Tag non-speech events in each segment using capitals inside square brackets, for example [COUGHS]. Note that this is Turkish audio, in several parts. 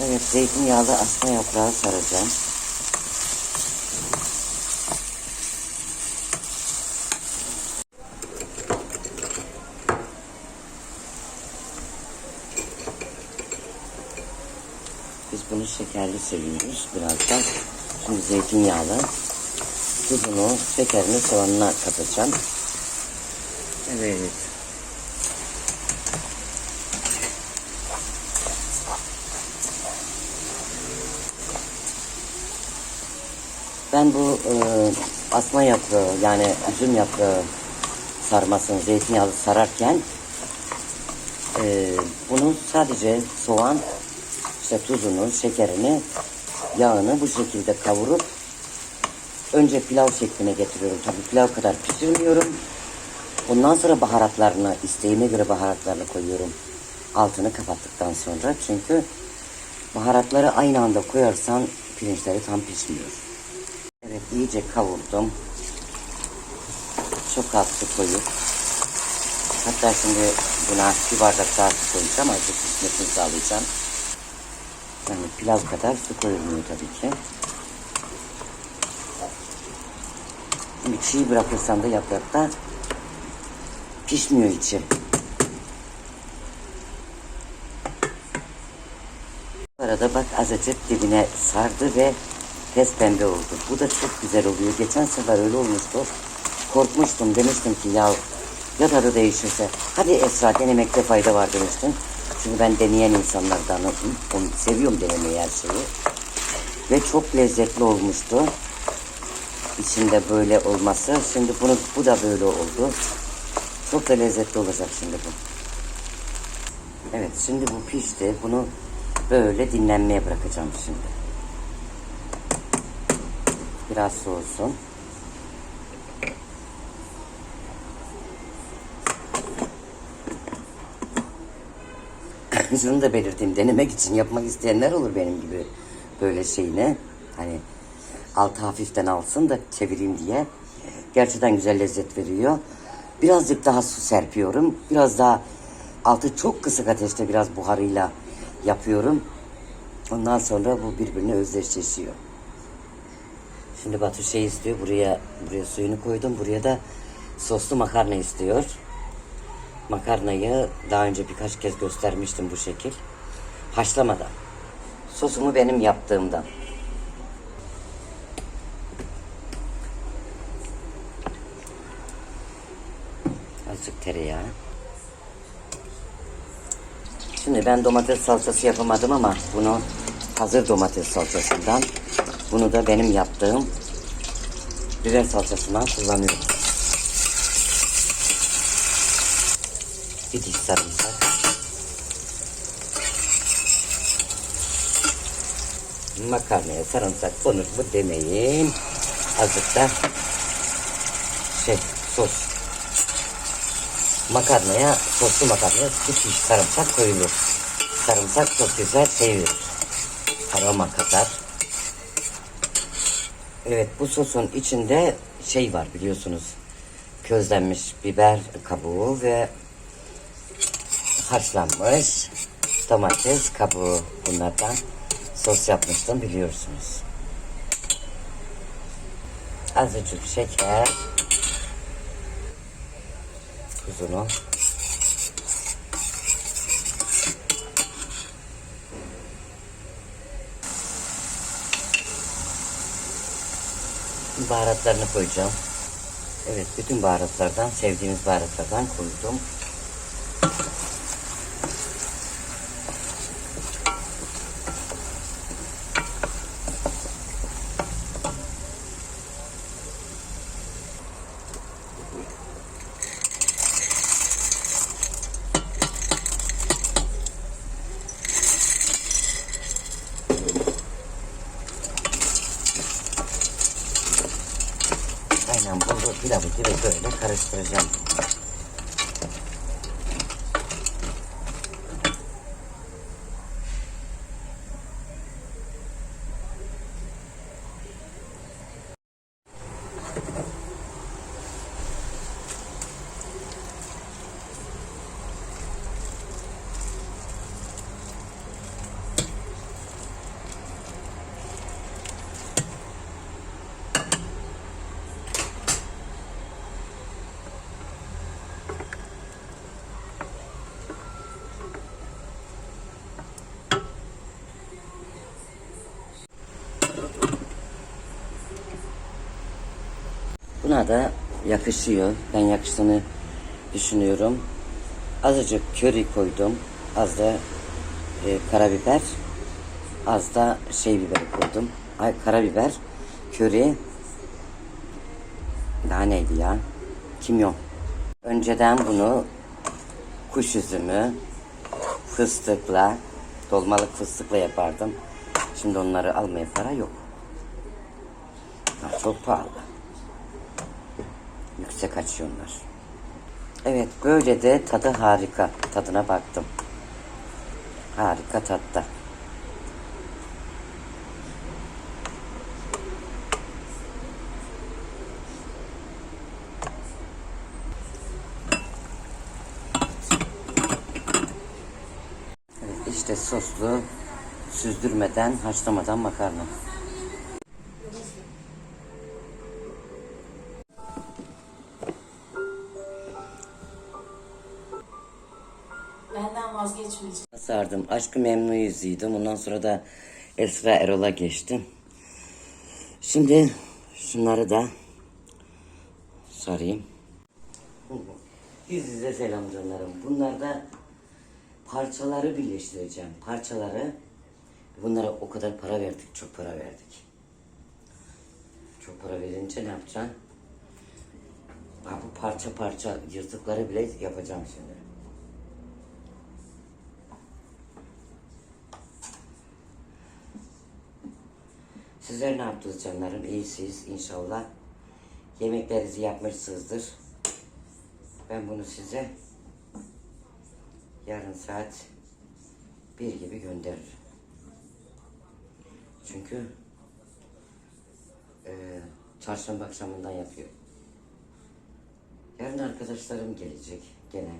Evet zeytinyağlı asma yaprağı saracağım. Biz bunu şekerli seviyoruz birazdan. Şimdi zeytinyağlı tuzunu, şekerini, soğanına katacağım. Evet. Ben bu e, asma yaprağı yani üzüm yaprağı sarmasını zeytinyağlı sararken e, bunu sadece soğan, işte tuzunu, şekerini, yağını bu şekilde kavurup önce pilav şekline getiriyorum. Tabii pilav kadar pişirmiyorum. Ondan sonra baharatlarını, isteğime göre baharatlarını koyuyorum. Altını kapattıktan sonra. Çünkü baharatları aynı anda koyarsan pirinçleri tam pişmiyor. İyice kavurdum. Çok az su koyup. Hatta şimdi buna bir bardak daha su koyacağım. Azıcık pişmesini sağlayacağım. Yani pilav kadar su koyulmuyor tabii ki. Şimdi çiğ bırakırsan da yaprakta pişmiyor içi. Bu arada bak azıcık dibine sardı ve pes pembe oldu. Bu da çok güzel oluyor. Geçen sefer öyle olmuştu. Korkmuştum. Demiştim ki ya ya tadı değişirse. Hadi Esra denemekte fayda var demiştim. Çünkü ben deneyen insanlardanım. Onu seviyorum denemeyi her şeyi. Ve çok lezzetli olmuştu. İçinde böyle olması. Şimdi bunu bu da böyle oldu. Çok da lezzetli olacak şimdi bu. Evet şimdi bu pişti. Bunu böyle dinlenmeye bırakacağım şimdi. Biraz soğusun. Şunu da belirteyim. Denemek için yapmak isteyenler olur benim gibi böyle şeyine. Hani altı hafiften alsın da çevireyim diye. Gerçekten güzel lezzet veriyor. Birazcık daha su serpiyorum. Biraz daha altı çok kısık ateşte biraz buharıyla yapıyorum. Ondan sonra bu birbirine özdeşleşiyor. Şimdi Batu şey istiyor. Buraya buraya suyunu koydum. Buraya da soslu makarna istiyor. Makarnayı daha önce birkaç kez göstermiştim bu şekil. Haşlamadan. Sosumu benim yaptığımdan. Azıcık tereyağı. Şimdi ben domates salçası yapamadım ama bunu hazır domates salçasından bunu da benim yaptığım biber salçasından kullanıyorum. Bir diş sarımsak. Makarnaya sarımsak konur mu demeyin. Azıcık da şey sos. Makarnaya, soslu makarnaya bir diş sarımsak koyulur. Sarımsak çok güzel verir. Aroma katar. Evet bu sosun içinde şey var biliyorsunuz. Közlenmiş biber kabuğu ve haşlanmış domates kabuğu bunlardan sos yapmıştım biliyorsunuz. Azıcık şeker, tuzunu baharatlarını koyacağım. Evet, bütün baharatlardan, sevdiğimiz baharatlardan koydum. Buna da yakışıyor. Ben yakıştığını düşünüyorum. Azıcık köri koydum. Az da e, karabiber. Az da şey biber koydum. Ay karabiber, köri. Daha neydi ya? Kimyon. Önceden bunu kuş üzümü, fıstıkla, dolmalık fıstıkla yapardım. Şimdi onları almaya para yok. Çok pahalı. Yüksek açıyorlar. Evet böyle de tadı harika. Tadına baktım. Harika tatta. Evet, işte soslu süzdürmeden haşlamadan makarna. Sardım. Aşkı memnu yüzüydüm. Ondan sonra da Esra Erol'a geçtim. Şimdi şunları da sarayım. Yüz yüze selam canlarım. Bunlar da parçaları birleştireceğim. Parçaları bunlara o kadar para verdik. Çok para verdik. Çok para verince ne yapacaksın? Ha, bu parça parça yırtıkları bile yapacağım şimdi. Sizler ne yaptınız canlarım? İyisiniz inşallah. Yemeklerinizi yapmışsınızdır. Ben bunu size yarın saat bir gibi gönderirim. Çünkü e, çarşamba akşamından yapıyor. Yarın arkadaşlarım gelecek gene.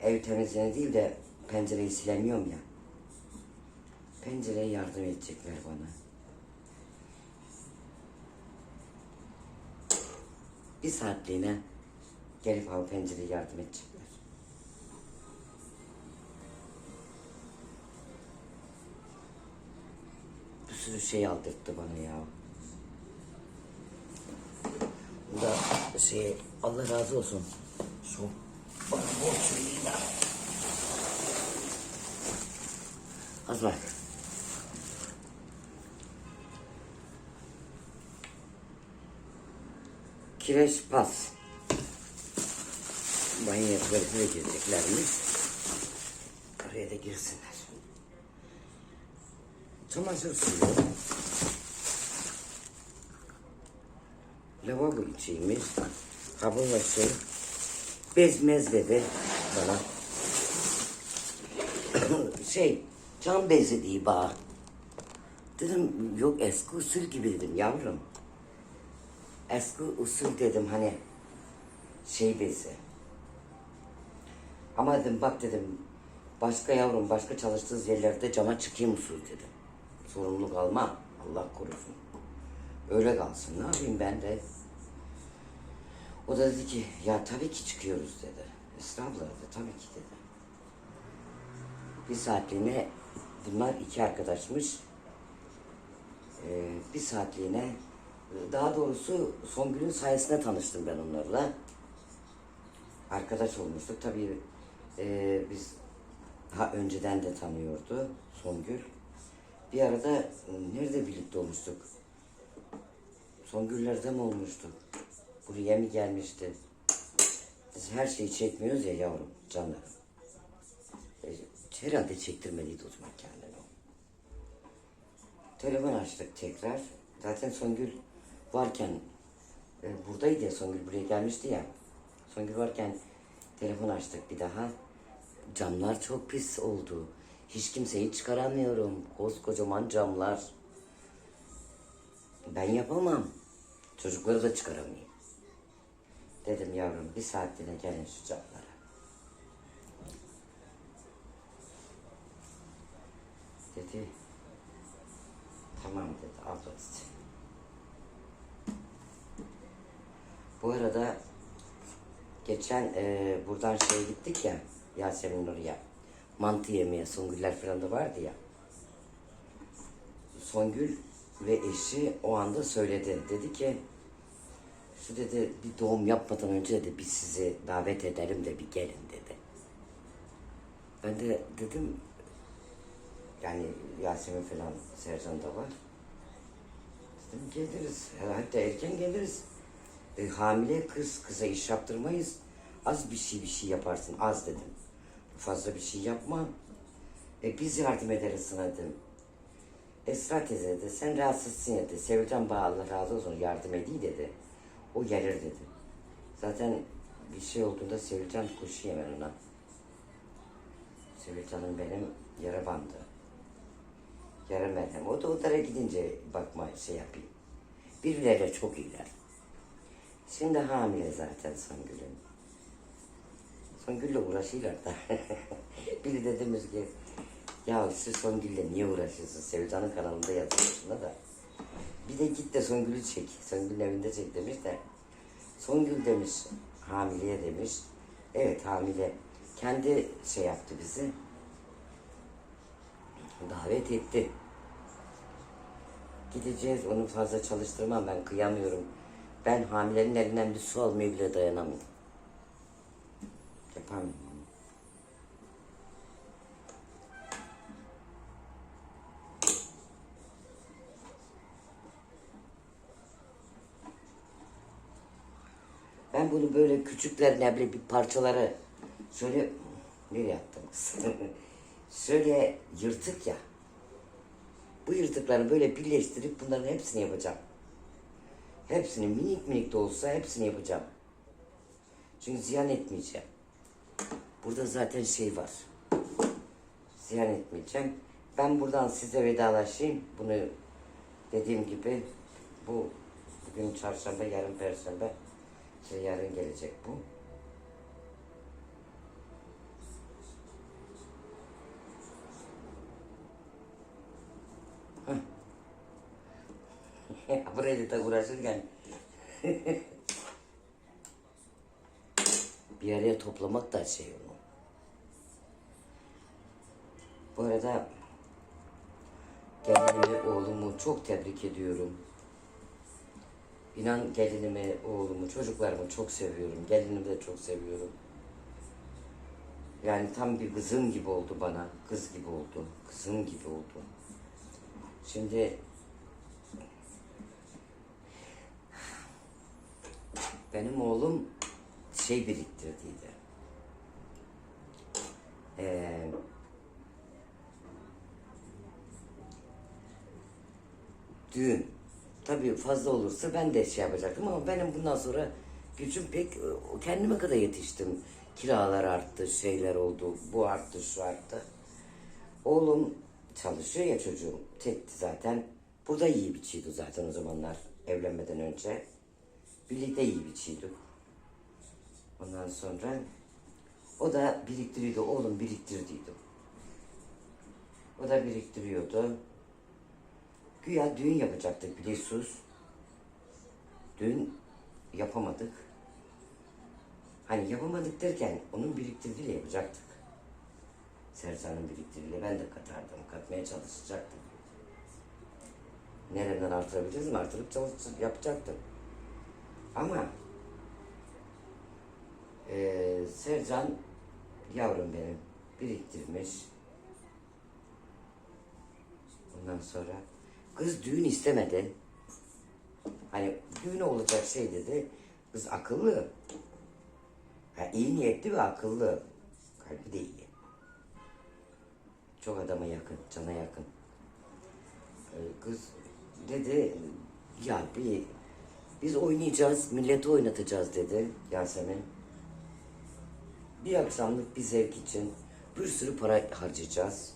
Ev temizliğine değil de pencereyi silemiyorum ya. Pencereye yardım edecekler bana. Bir saatliğine gelip pencereye yardım edecekler. Bir sürü şey aldırttı bana ya. Bu da şey Allah razı olsun. Şu bana borç. Az bak. Kireç pas. Banyoya tuvaletine gireceklermiş. Oraya da girsinler. Çamaşır suyu. Lavabo içiymiş. Kabın başı. Bez mez dedi bana. [COUGHS] şey, cam bezi değil bana. Dedim yok eski usul gibi dedim yavrum eski usul dedim hani şey bezi. Ama dedim bak dedim başka yavrum başka çalıştığınız yerlerde cama çıkayım usul dedim. Sorumluluk alma Allah korusun. Öyle kalsın ne yapayım ben de. O da dedi ki ya tabii ki çıkıyoruz dedi. Esra abla dedi tabii ki dedi. Bir saatliğine bunlar iki arkadaşmış. Ee, bir saatliğine daha doğrusu Songül'ün sayesinde tanıştım ben onlarla. Arkadaş olmuştuk. Tabii e, biz daha önceden de tanıyordu Songül. Bir arada e, nerede birlikte olmuştuk? Songüller'de mi olmuştuk? Buraya mı gelmişti? Biz her şeyi çekmiyoruz ya yavrum, canlarım. E, herhalde çektirmeliydi o zaman kendini. Telefon açtık tekrar. Zaten Songül varken e, buradaydı ya Songül buraya gelmişti ya. Songül varken telefon açtık bir daha. Camlar çok pis oldu. Hiç kimseyi çıkaramıyorum. Koskocaman camlar. Ben yapamam. Çocukları da çıkaramayayım. Dedim yavrum bir saatliğine gelin şu camlara. Dedi. Tamam dedi abla dedi. Bu arada geçen e, buradan şeye gittik ya Yasemin oraya. Mantı yemeye Songüller falan da vardı ya. Songül ve eşi o anda söyledi. Dedi ki Şu dedi bir doğum yapmadan önce de biz sizi davet edelim de bir gelin dedi. Ben de dedim yani Yasemin falan Sercan da var. Dedim geliriz. Hatta erken geliriz. E, hamile kız kıza iş yaptırmayız. Az bir şey bir şey yaparsın. Az dedim. Fazla bir şey yapma. E, biz yardım ederiz sana dedim. Esra teyze dedi sen rahatsızsın dedi. Sevcan bağ Allah razı olsun yardım edeyim dedi. O gelir dedi. Zaten bir şey olduğunda Sevilcan koşuyor hemen ona. Sevilcan'ın benim yara bandı. Yara merhem. O da odara gidince bakma şey yapayım. Birbirleriyle çok iyiler. Şimdi hamile zaten Songül'ün. Songül'le uğraşıyorlar da. [LAUGHS] Biri de demiş ki ya siz Songül'le niye uğraşıyorsun? Sevcan'ın kanalında yazıyor da. Bir de git de Songül'ü çek. Songül'ün evinde çek demiş de. Songül demiş hamileye demiş. Evet hamile. Kendi şey yaptı bizi. Davet etti. Gideceğiz onu fazla çalıştırmam ben kıyamıyorum. Ben hamilenin elinden bir su almaya bile dayanamıyorum. Yapamıyorum. Ben bunu böyle küçüklerine bile bir parçaları şöyle nereye attım [LAUGHS] şöyle yırtık ya. Bu yırtıkları böyle birleştirip bunların hepsini yapacağım. Hepsini minik minik de olsa hepsini yapacağım. Çünkü ziyan etmeyeceğim. Burada zaten şey var. Ziyan etmeyeceğim. Ben buradan size vedalaşayım. Bunu dediğim gibi bu bugün çarşamba, yarın perşembe. Şey yarın gelecek bu. [LAUGHS] Burayla da uğraşırken [LAUGHS] bir araya toplamak da şey onu. Bu arada gelinimi, oğlumu çok tebrik ediyorum. İnan gelinimi, oğlumu, çocuklarımı çok seviyorum. Gelinimi de çok seviyorum. Yani tam bir kızım gibi oldu bana. Kız gibi oldu. Kızım gibi oldu. Şimdi benim oğlum şey biriktirdiydi. Ee, düğün. Tabii fazla olursa ben de şey yapacaktım ama benim bundan sonra gücüm pek o kendime kadar yetiştim. Kiralar arttı, şeyler oldu, bu arttı, şu arttı. Oğlum çalışıyor ya çocuğum, tekti zaten. Burada iyi biçiydi zaten o zamanlar evlenmeden önce. Birlikte iyi biçiydik. Ondan sonra o da biriktiriyordu, oğlum biriktirdiydi. O da biriktiriyordu. Güya düğün yapacaktık biliyorsunuz. Düğün yapamadık. Hani yapamadık derken onun biriktirdiğiyle yapacaktık. Sercan'ın biriktirdiğiyle ben de katardım. Katmaya çalışacaktım. Nereden artırabiliriz mi? Artırıp çalışıp yapacaktım. Ama eee Sercan yavrum benim biriktirmiş. Ondan sonra kız düğün istemedi. Hani düğün olacak şey dedi. Kız akıllı. Ha, iyi niyetli ve akıllı. Kalbi de iyi. Çok adama yakın, cana yakın. Ee, kız dedi ya bir biz oynayacağız, milleti oynatacağız dedi Yasemin. Bir akşamlık bir zevk için bir sürü para harcayacağız.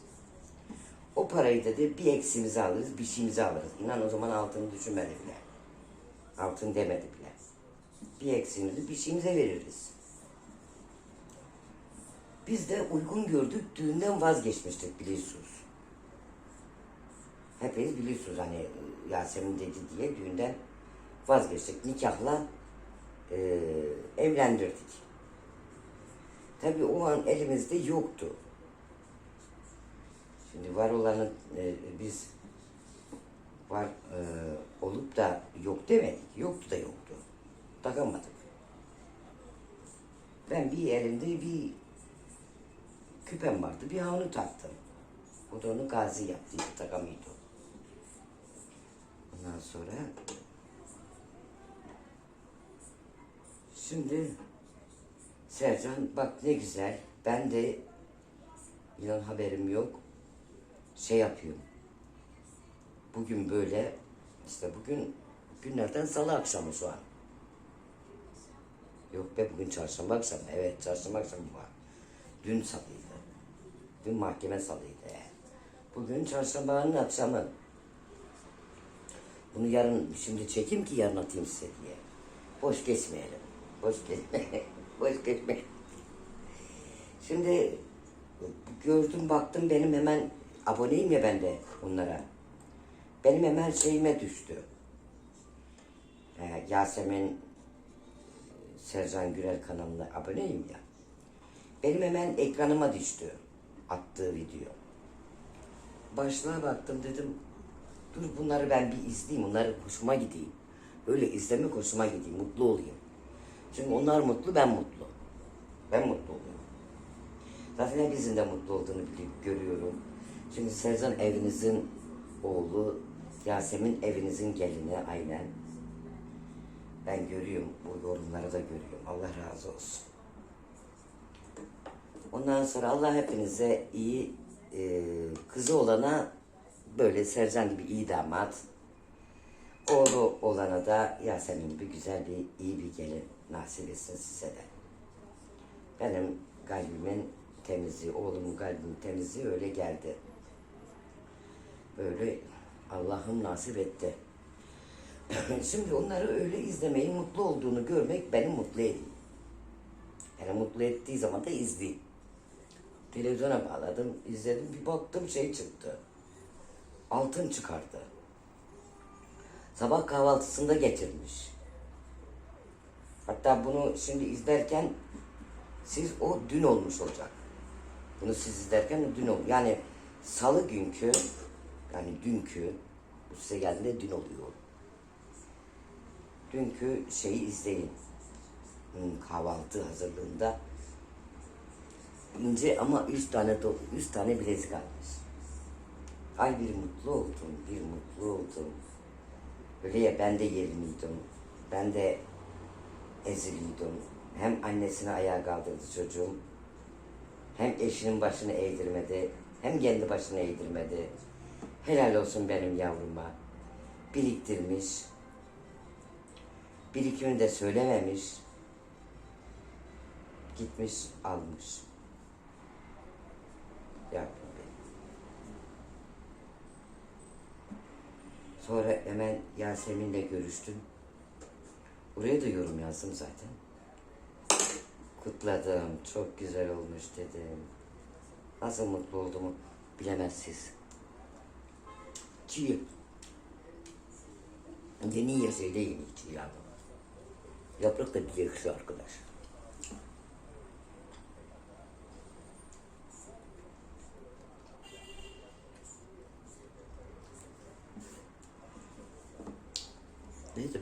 O parayı dedi bir eksimizi alırız, bir şeyimizi alırız. İnan o zaman altını düşünmedi bile. Altın demedi bile. Bir eksiğimizi bir şeyimize veririz. Biz de uygun gördük, düğünden vazgeçmiştik biliyorsunuz. Hepiniz biliyorsunuz hani Yasemin dedi diye düğünden vazgeçtik. Nikahla e, evlendirdik. Tabii o an elimizde yoktu. Şimdi var olanı e, biz var e, olup da yok demedik. Yoktu da yoktu. takamadık. Ben bir elimde bir küpem vardı, bir onu taktım. O da onu gazi yaptıydı, takamıyordu. Ondan sonra şimdi Sercan bak ne güzel. Ben de inan haberim yok. Şey yapıyorum. Bugün böyle işte bugün günlerden salı akşamı şu an. Yok be bugün çarşamba akşamı. Evet çarşamba akşamı var. Dün salıydı. Dün mahkeme salıydı. Bugün çarşambanın akşamı. Bunu yarın şimdi çekeyim ki yarın atayım size diye. Boş geçmeyelim. Boş geçme. [LAUGHS] Boş geçme. Şimdi gördüm baktım benim hemen aboneyim ya ben de onlara. Benim hemen şeyime düştü. Ee, Yasemin Sercan Gürel kanalına aboneyim ya. Benim hemen ekranıma düştü attığı video. Başlığa baktım dedim dur bunları ben bir izleyeyim, onları hoşuma gideyim. Öyle izlemek hoşuma gideyim, mutlu olayım. Çünkü onlar mutlu, ben mutlu. Ben mutlu oluyorum. Zaten hepinizin de mutlu olduğunu bilip görüyorum. Çünkü Sercan evinizin oğlu, Yasemin evinizin gelini aynen. Ben görüyorum, bu yorumları da görüyorum. Allah razı olsun. Ondan sonra Allah hepinize iyi e, kızı olana böyle Sercan gibi iyi damat, oğlu olana da Yasemin gibi güzel bir iyi bir gelin nasip etsin size de. Benim kalbimin temizliği, oğlumun kalbinin temizliği öyle geldi. Böyle Allah'ım nasip etti. [CLEARS THROAT] Şimdi onları öyle izlemeyi, mutlu olduğunu görmek beni mutlu ediyor. Yani mutlu ettiği zaman da izleyeyim. Televizyona bağladım, izledim. Bir baktım şey çıktı. Altın çıkardı. Sabah kahvaltısında getirmiş. Hatta bunu şimdi izlerken siz o dün olmuş olacak. Bunu siz izlerken dün ol. Yani salı günkü yani dünkü bu size geldiğinde dün oluyor. Dünkü şeyi izleyin. Hmm, kahvaltı hazırlığında ince ama üç tane dolu, üç tane bilezik almış. Ay bir mutlu oldum, bir mutlu oldum. Böyle ya ben de yerimiydim. Ben de eziliydim. Hem annesini ayağa kaldırdı çocuğum. Hem eşinin başını eğdirmedi. Hem kendi başını eğdirmedi. Helal olsun benim yavruma. Biriktirmiş. Birikimini de söylememiş. Gitmiş almış. Yavrum benim. Sonra hemen Yasemin'le görüştüm. Oraya da yorum yazdım zaten. Kutladım. Çok güzel olmuş dedim. Nasıl mutlu olduğumu bilemezsiniz. Çiğ. Yeni yasayla yeni çiğ yavrum. Yaprak da bir yakışı arkadaş.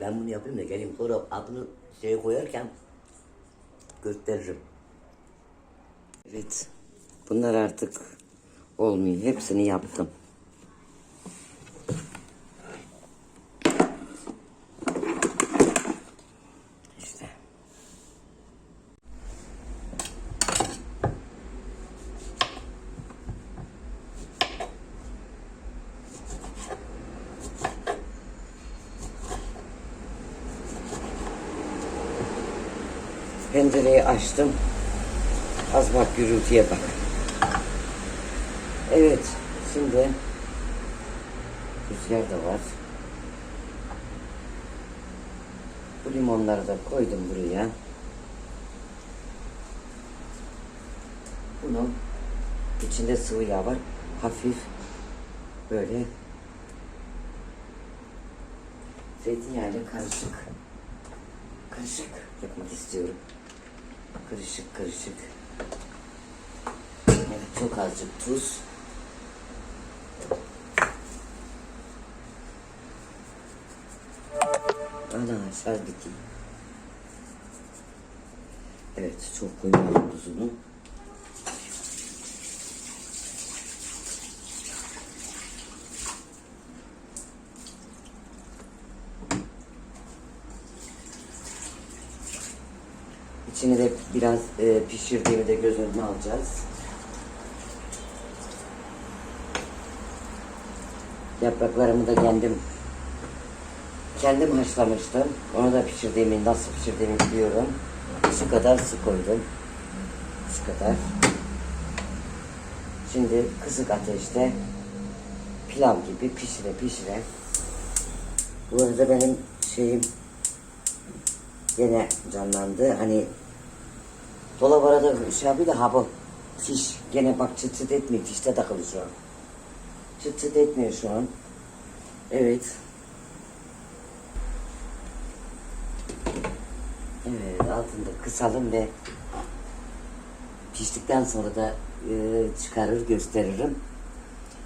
Ben bunu yapayım da geleyim sonra adını şeye koyarken gösteririm. Evet. Bunlar artık olmuyor. Hepsini yaptım. Pencereyi açtım. Az bak gürültüye bak. Evet, şimdi rüzgar da var. Bu limonları da koydum buraya. Bunun içinde sıvı yağ var. Hafif böyle zeytinyağıyla karışık karışık yapmak istiyorum. Kırışık kırışık. Evet çok azıcık tuz. Ana şerbeti. Evet çok koyuyorum tuzunu. Biraz e, pişirdiğimi de göz önüne alacağız. Yapraklarımı da kendim kendim haşlamıştım. Onu da pişirdiğimi, nasıl pişirdiğimi biliyorum. Şu kadar su koydum. Şu kadar. Şimdi kısık ateşte pilav gibi pişire pişire. Bu arada benim şeyim gene canlandı. Hani dolap arada şey yapıyor da ha bu fiş gene bak çıt çıt etmiyor. Fişte takılı şu an. Çıt çıt etmiyor şu an. Evet. Evet altında kısalım ve piştikten sonra da e, çıkarır gösteririm.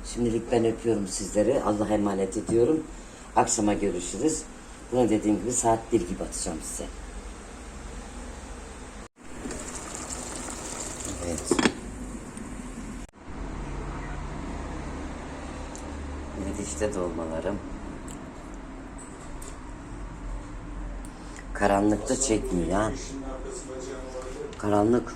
Şimdilik ben öpüyorum sizleri. Allah'a emanet ediyorum. Akşama görüşürüz. Buna dediğim gibi saat 1 gibi atacağım size. Evet. Yedişte dolmalarım. Karanlıkta çekmiyor. Karanlık.